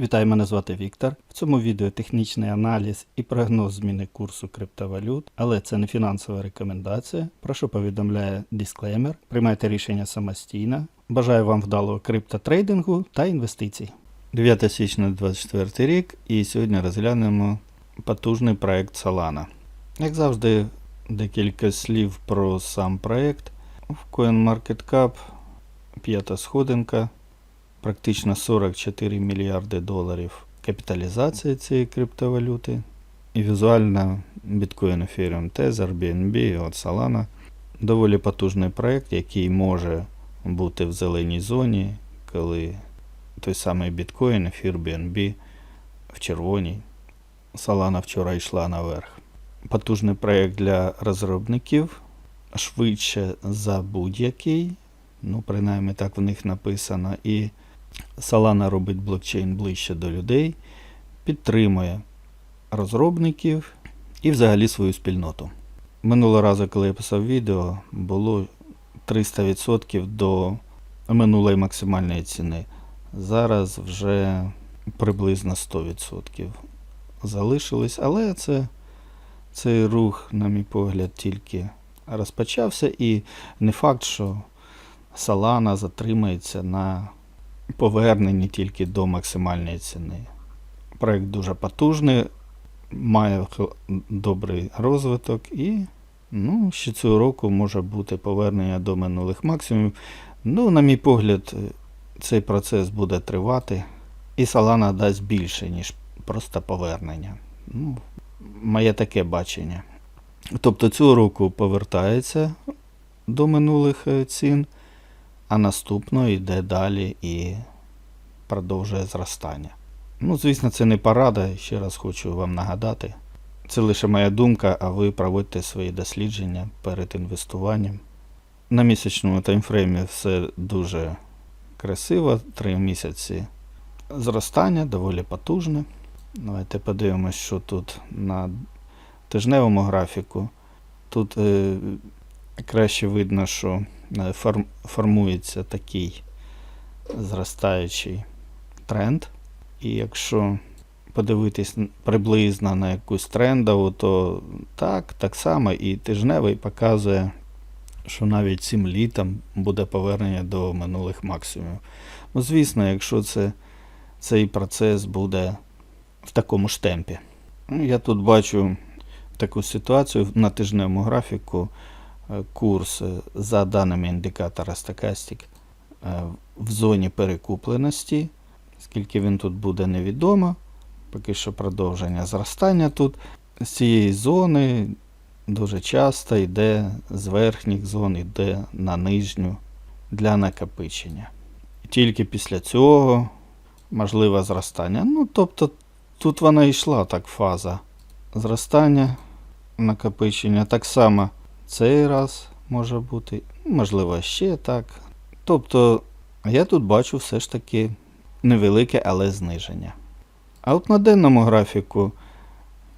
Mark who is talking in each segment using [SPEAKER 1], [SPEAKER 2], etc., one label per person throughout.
[SPEAKER 1] Вітаю, мене звати Віктор. В цьому відео технічний аналіз і прогноз зміни курсу криптовалют, але це не фінансова рекомендація. Прошу повідомляє дисклеймер. Приймайте рішення самостійно. Бажаю вам вдалого криптотрейдингу та інвестицій. 9 січня 2024 рік і сьогодні розглянемо потужний проект Solana. Як завжди, декілька слів про сам проект. В CoinMarketCap п'ята сходинка практично 44 мільярди доларів капіталізація цієї криптовалюти. І візуально Bitcoin, Ethereum, Tether, BNB, от Solana. Доволі потужний проект, який може бути в зеленій зоні, коли той самий Bitcoin, Ether, BNB в червоній. Solana вчора йшла наверх. Потужний проект для розробників, швидше за будь-який. Ну, принаймні так в них написано. І Solana робить блокчейн ближче до людей, підтримує розробників і взагалі свою спільноту. Минулого разу, коли я писав відео, було 300% до минулої максимальної ціни. Зараз вже приблизно 100% залишилось, але це, цей рух, на мій погляд, тільки розпочався, і не факт, що Solana затримається на поверненні тільки до максимальної ціни. Проект дуже потужний, має добрий розвиток і ну, ще цього року може бути повернення до минулих максимумів. Ну, на мій погляд, е, цей процес буде тривати, і Solana дасть більше, ніж просто повернення. Ну, моє таке бачення. Тобто цього року повертається до минулих е, цін, а наступно йде далі і продовжує зростання. Ну, звісно, це не порада, ще раз хочу вам нагадати. Це лише моя думка, а ви проводьте свої дослідження перед інвестуванням. На місячному таймфреймі все дуже красиво, три місяці зростання, доволі потужне. Давайте подивимось, що тут на тижневому графіку. Тут е, краще видно, що формується такий зростаючий тренд. І якщо подивитись приблизно на якусь трендову, то так, так само і тижневий показує, що навіть цим літом буде повернення до минулих максимумів. Ну, звісно, якщо це, цей процес буде в такому ж темпі. Ну, Я тут бачу таку ситуацію на тижневому графіку. Е, Курс е, за даними індикатора Stochastic е, в зоні перекупленості. Скільки він тут буде, невідомо. Поки що продовження зростання тут. З цієї зони дуже часто йде з верхніх зон, йде на нижню для накопичення. Тільки після цього можливе зростання. Ну, тобто тут вона йшла так фаза зростання, накопичення. Так само цей раз може бути, можливо, ще так. Тобто, я тут бачу все ж таки невелике, але зниження. А от на денному графіку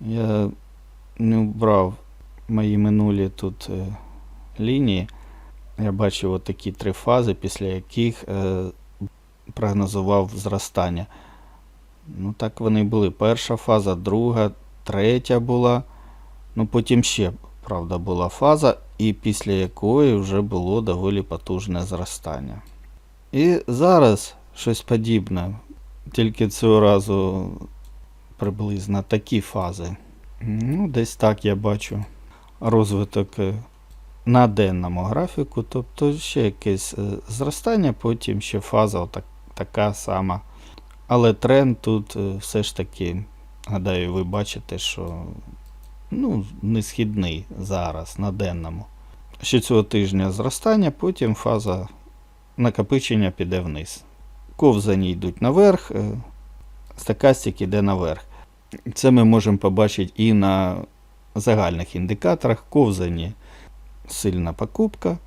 [SPEAKER 1] я не брав мої минулі тут е, лінії. Я бачив от такі три фази, після яких е, прогнозував зростання. Ну, так вони були. Перша фаза, друга, третя була. Ну, потім ще, правда, була фаза, і після якої вже було доволі потужне зростання. І зараз щось подібне, тільки цього разу приблизно такі фази. Ну, десь так я бачу розвиток е, на денному графіку, тобто ще якесь е, зростання, потім ще фаза отак, така сама. Але тренд тут е, все ж таки, гадаю, ви бачите, що ну, не зараз на денному. Ще цього тижня зростання, потім фаза накопичення піде вниз. Ковзані йдуть наверх, е, стакастик іде наверх. Це ми можемо побачити і на загальних індикаторах. Ковзані сильна покупка,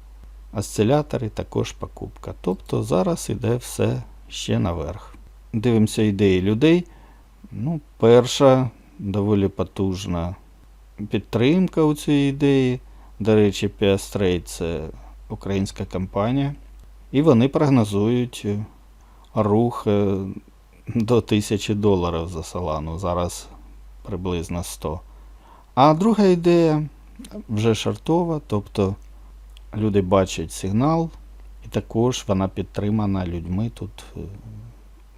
[SPEAKER 1] осцилятори також покупка. Тобто зараз іде все ще наверх. Дивимося ідеї людей. Ну, перша доволі потужна підтримка у цій ідеї. До речі, Piastrade – це українська компанія. І вони прогнозують е, рух е, до 1000 доларів за Солану. Зараз приблизно 100. А друга ідея вже шартова, тобто люди бачать сигнал, і також вона підтримана людьми. Тут е,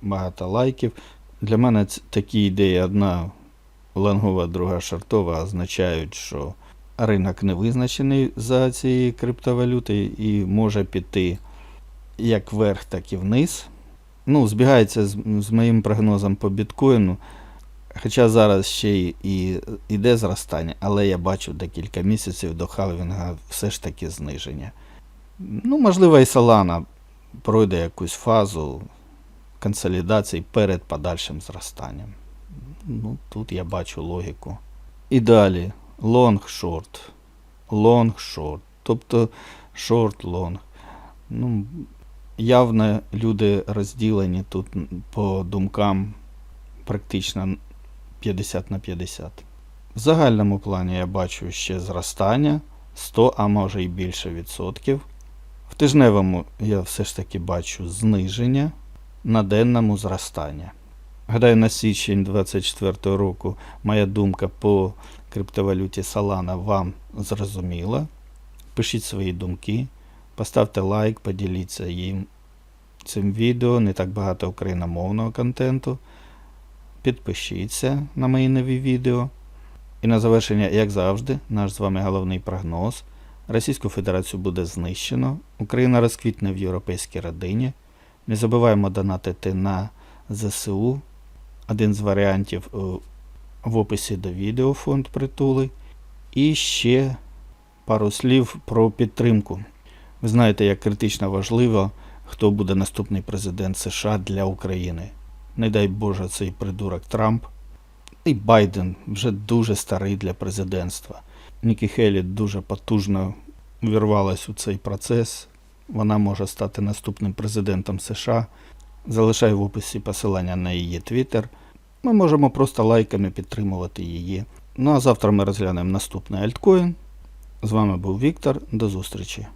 [SPEAKER 1] багато лайків. Для мене такі ідеї одна лонгова, друга шартова означають, що ринок не визначений за цією криптовалютою і може піти як вверх, так і вниз. Ну, збігається з, з моїм прогнозом по біткоїну. Хоча зараз ще й і йде зростання, але я бачу декілька місяців до халвінга все ж таки зниження. Ну, можливо, і Solana пройде якусь фазу консолідації перед подальшим зростанням. Ну, тут я бачу логіку. І далі long-short. Long-short. Тобто short-long. Ну, явно люди розділені тут по думкам практично 50 на 50. В загальному плані я бачу ще зростання 100, а може і більше відсотків. В тижневому я все ж таки бачу зниження, на денному зростання. Гадаю, на січень 2024 року моя думка по криптовалюті Solana вам зрозуміла. Пишіть свої думки, поставте лайк, поділіться їм цим відео, не так багато україномовного контенту. Підпишіться на мої нові відео. І на завершення, як завжди, наш з вами головний прогноз. Російську Федерацію буде знищено, Україна розквітне в європейській родині. Не забуваємо донатити на ЗСУ. Один з варіантів е, в описі до відео фонд притули. І ще пару слів про підтримку. Ви знаєте, як критично важливо, хто буде наступний президент США для України. Не дай Боже, цей придурок Трамп. І Байден вже дуже старий для президентства. Нікі Хелі дуже потужно увірвалась у цей процес. Вона може стати наступним президентом США. Залишаю в описі посилання на її твіттер. Ми можемо просто лайками підтримувати її. Ну а завтра ми розглянемо наступний альткоін. З вами був Віктор. До зустрічі.